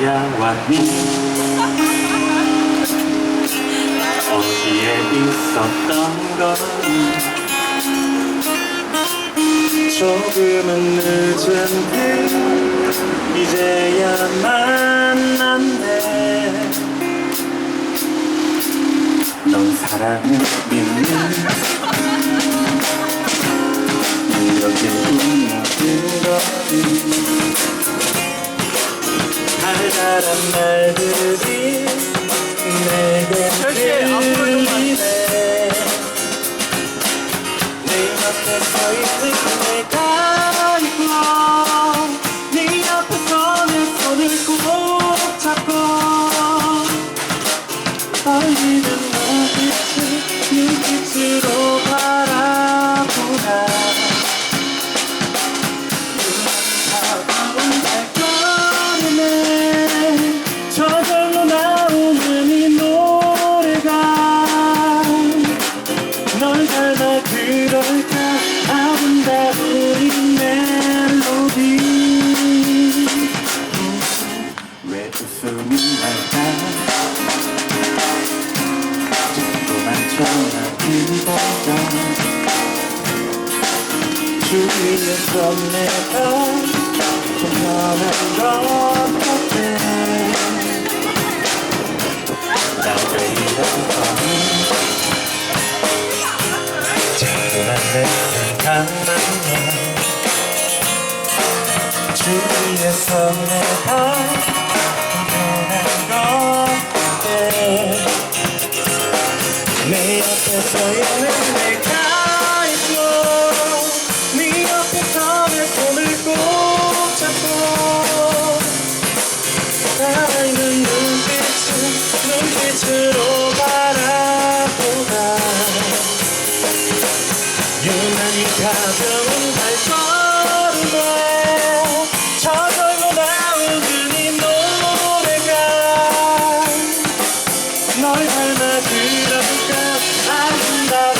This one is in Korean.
사람이 어디에 있었던 건? 조금은 늦은 듯 이제야 만났네. 넌 사랑을 믿는 이렇게 웃는 달 달한 말들이 내게 들리네. 내 앞에 서 있는 내가 있고 네 앞에서 내 손을 꼭 잡고. 떨리는 눈빛을 눈빛으로 그럴까? 아름다운 이 멜로디. 왜 웃음이 날까? 자꾸만 버전 주위에서 내가 내 생각만 나 주위에서 내가 가벼운 발걸음에 저절로 나오는 이 노래가 널 닮아 그럴까? 아름다운